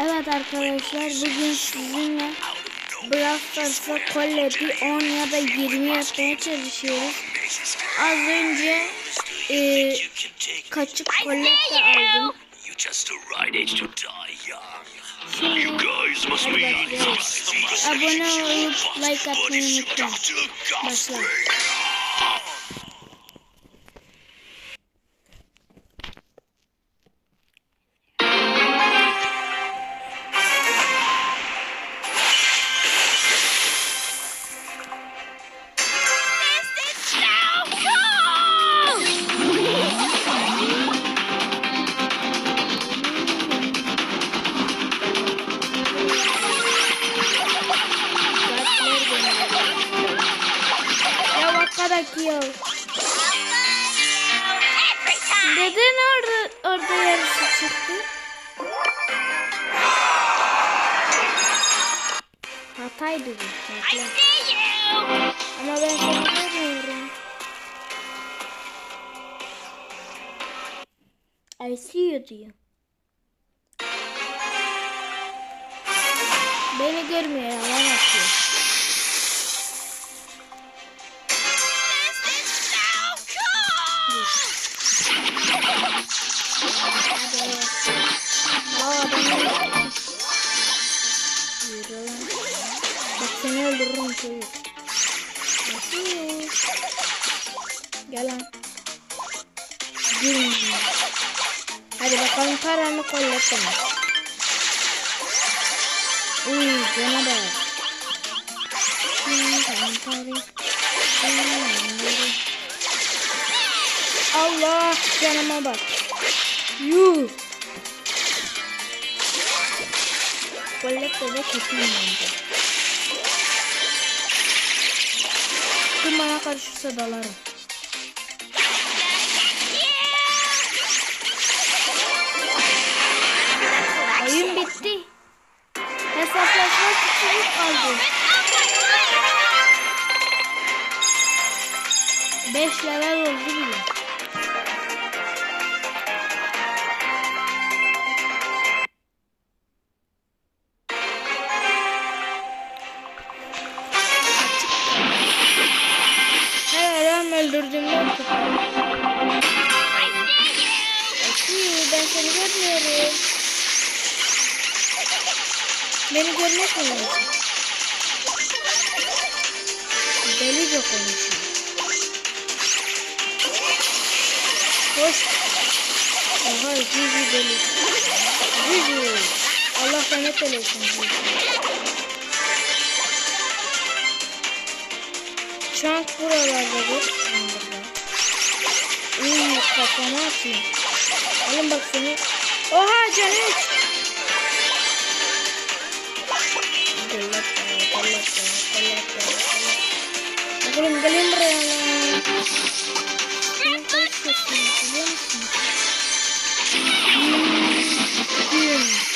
Evet arkadaşlar bugün sizinle Brawl Stars'a Collette'i 10 ya da 20 yapmaya çalışıyoruz. Az önce e, kaçık aldım. Şimdi hadi be başlıyoruz. Abone olup like atmayı unutmayın. Başla. Bekle. Ama ben seni görmüyorum. I see you diyor. Beni görmüyor yalan atıyor. Paranı kollettin. Uy tamam. Hmm, Allah canıma bak. Yuh. Kollette de kötüyüm bence. Kim bana karışırsa dalarım. 5 level oldu bile. Her adam öldürdüğümden Aki ben seni görmüyorum. Beni görmek mi? Delice konuşuyor. Hoş. Oha Cici deli. Cici. Allah rahmet eylesin Cici. Çank buralardadır. Uy kafama atayım. Alın bak seni. Oha canım. Bakalım gelin buraya kaçıyorsun biliyor musun? Hmm.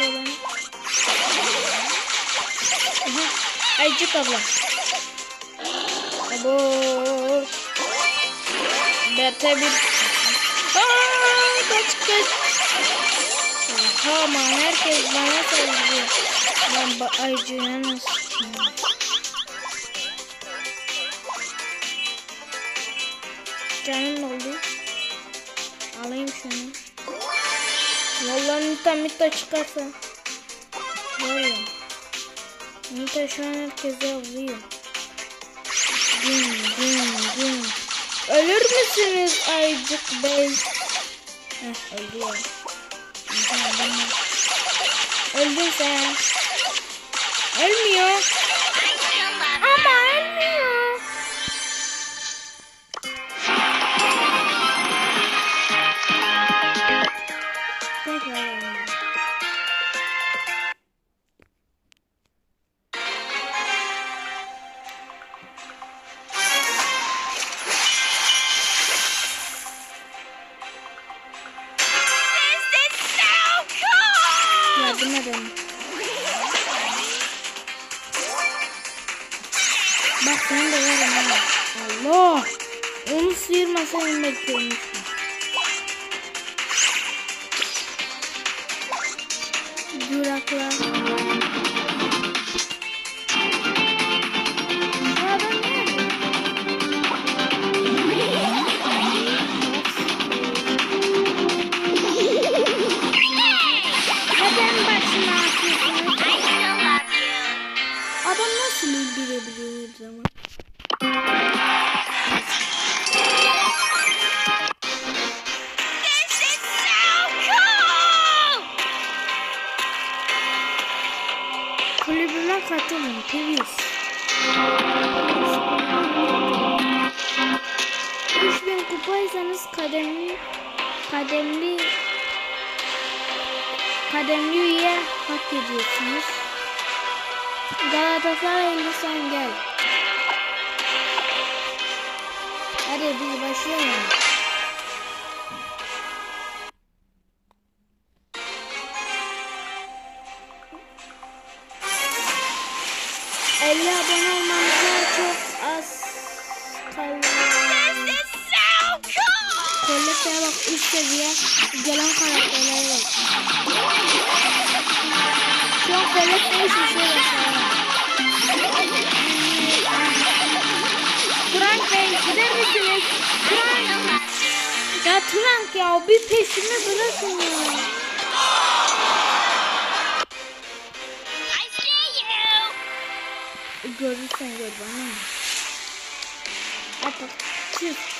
Ben. Aha, Aycık abla. Abo. Berte bir. Aa, kaç kaç. Tamam herkes bana saldırıyor. Ben ba- ayıcığına Mita çıkarsa. Var ya. Nita şu an herkese avlıyor. Gün gün gün. Ölür müsünüz Aycık Bey? Heh ölüyor. Öldün. Sen. Ölmüyor. Ama ölmüyor. Tekrar Bak sen de verin ha. Allah. Onu sıyırmasaydım belki ölmüştüm. Duraklar. Kulübüme katılın please. 3000 kupaysanız kademli kademli kademli üye hak ediyorsunuz. Galatasaraylı sen gel. Hadi biz başlayalım. Kollekteye bak üst seviye gelen karakterlere bak. Şu an kollekteye hiçbir şey yok. Frank Bey gider misiniz? Frank. Ya Frank ya bir peşimi bırakın ya. I see you! Görürsen gör bana? Artık çift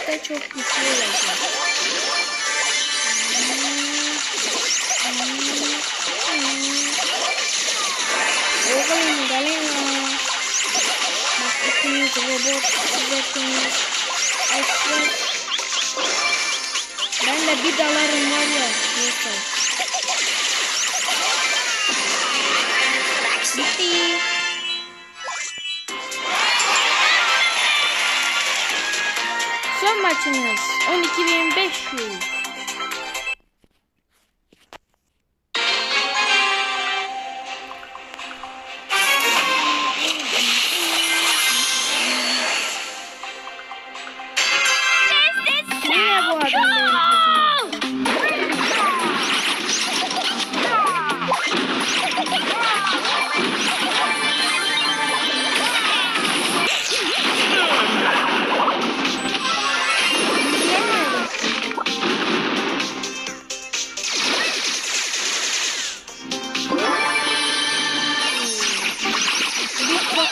kolekte çok güçlü olacak. Oğlum gelin ya. Bak ikiniz robot, hepiniz eşler. Ben de bir dalarım var ya. Neyse. Son maçımız 12.500.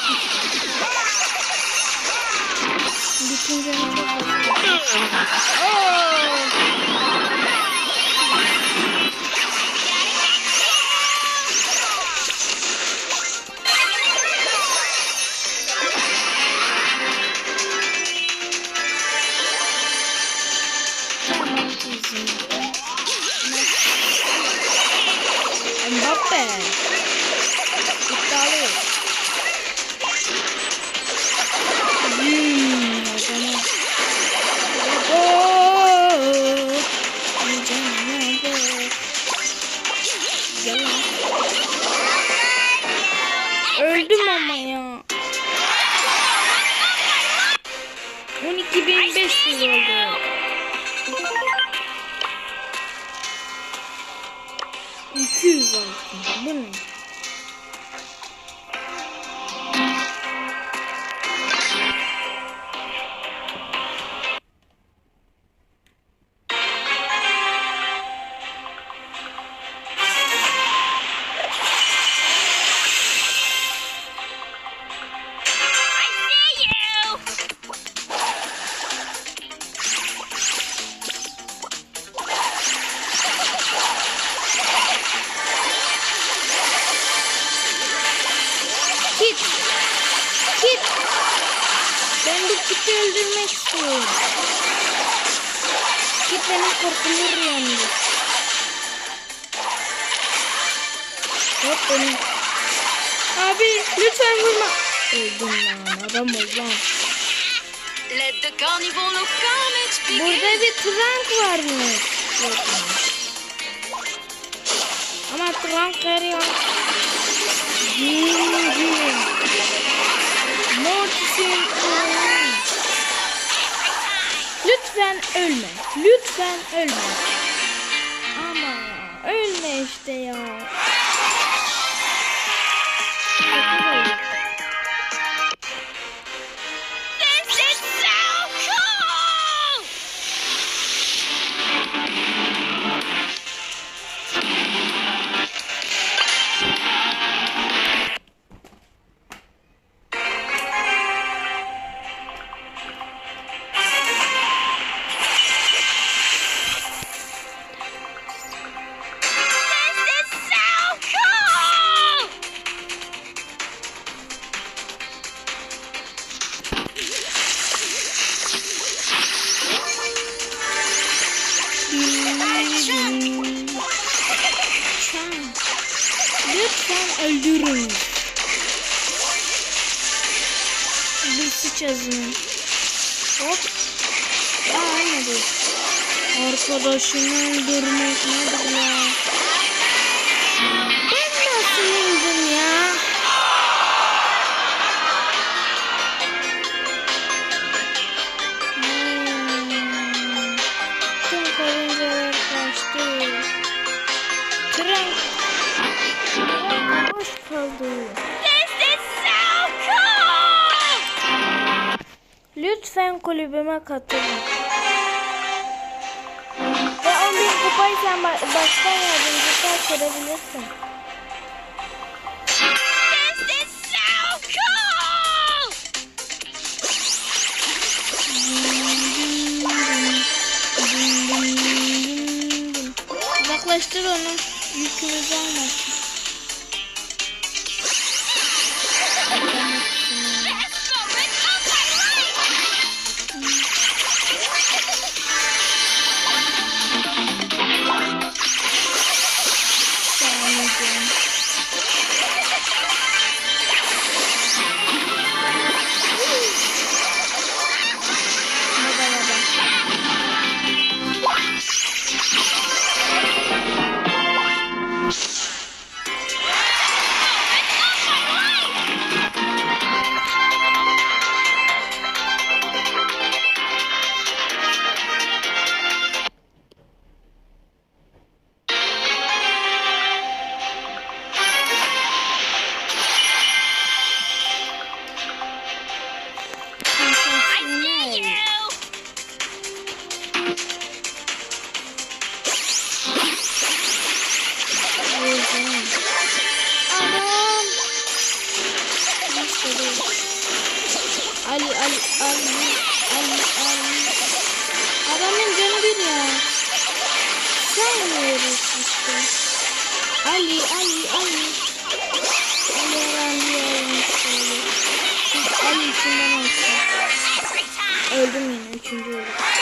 Bir bak. Bitince çok korkulur yani. Hop benim. Abi lütfen vurma. Öldüm lan adam ol. Burada bir trunk var mı? Yok. Ama trunk her yan. Yürü. Mortis'in Lütfen ölme. Lütfen ölme. Ama ya, ölme işte ya. Arkadaşımı öldürmek nedir ya? Ben nasıl öldüm ya? Hmm. Tüm karıncalar kaçtı. Tren. Tren boş kaldı. This is so cool. Lütfen kulübüme katılın. 10 bin kupayı sen ba- başkan yardımcısı açabilirsin. This is so cool. Uzaklaştır onu. Yükümüzü almasın. Öldüm yine üçüncü öldüm.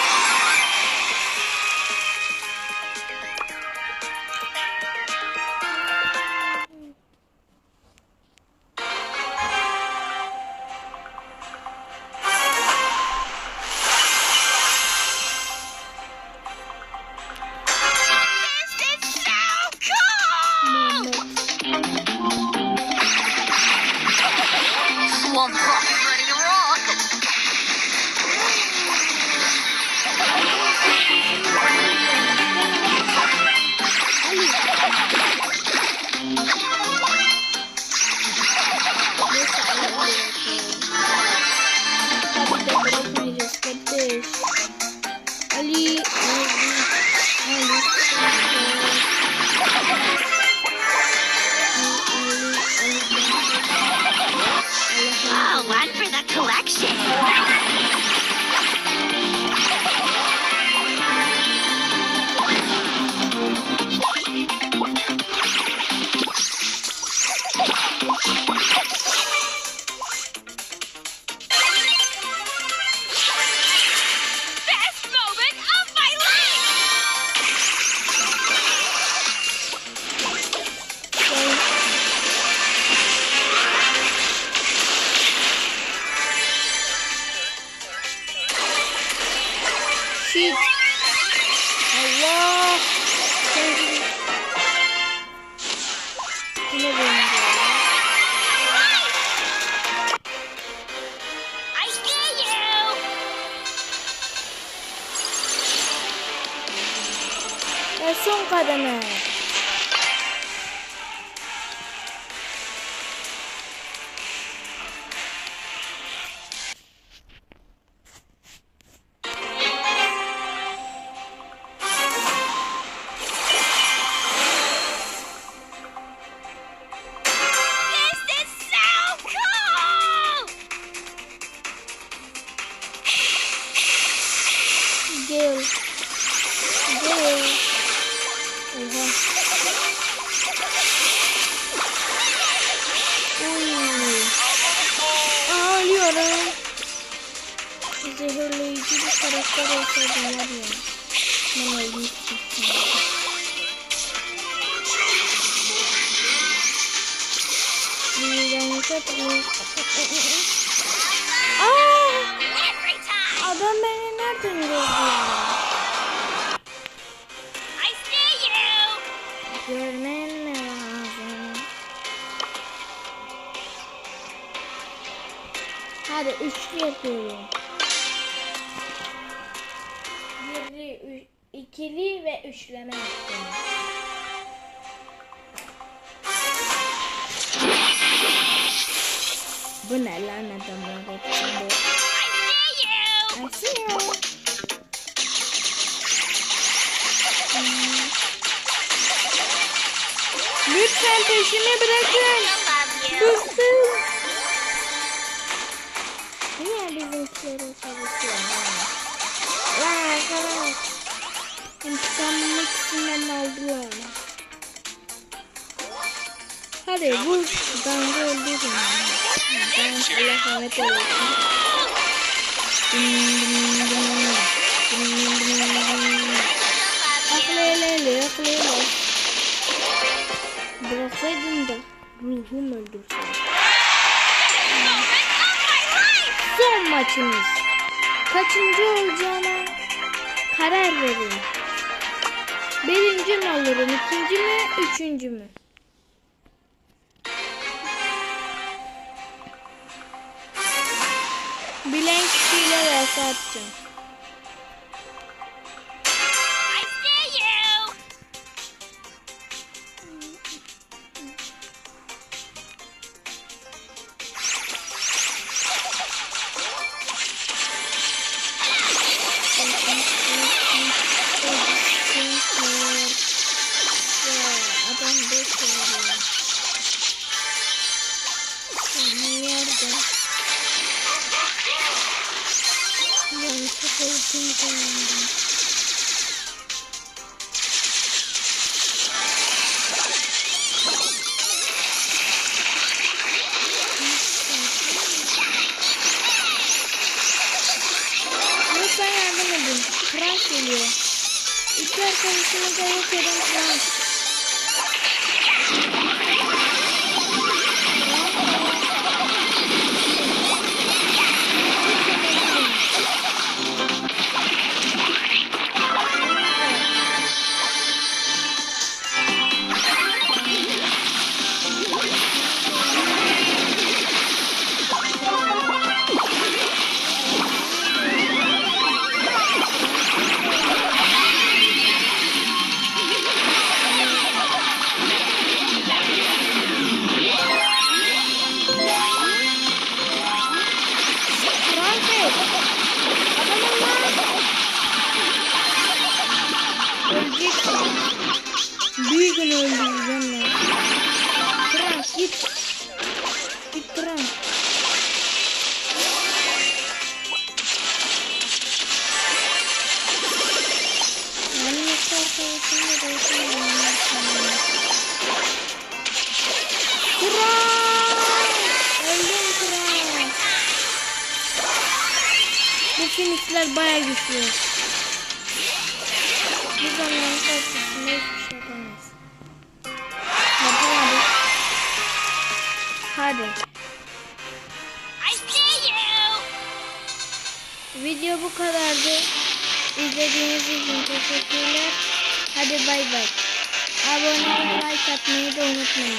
Aa! Time. Adam beni nereden gördü ya? I see you. Görmen mi lazım? Hadi üçlü yapıyorum. Birli, üç, ikili ve üçleme yapıyorum. Bu ne lan adamlar bu? I see you. Hmm. Lütfen peşimi bırakın. Bıktım. Niye bizimkileri çalışıyor? Lan arkadaş. İntikamımı ikisinden aldılar. Hadi vur. Ben de Ben Allah rahmet eylesin. Aklelele, aklele. Bıraksaydın da ruhum öldürseydi. Son maçımız. Kaçıncı olacağına karar verin. Birinci mi olurum, ikinci mi, üçüncü mü? Bilen kişiyle vs atacağım. Ben çok Phoenix'ler bayağı güçlü. Bu zamanın karşısında hiçbir şey yapamaz. Hadi hadi. I see you. Video bu kadardı. İzlediğiniz için teşekkürler. Hadi bay bay. Abone ve like atmayı da unutmayın.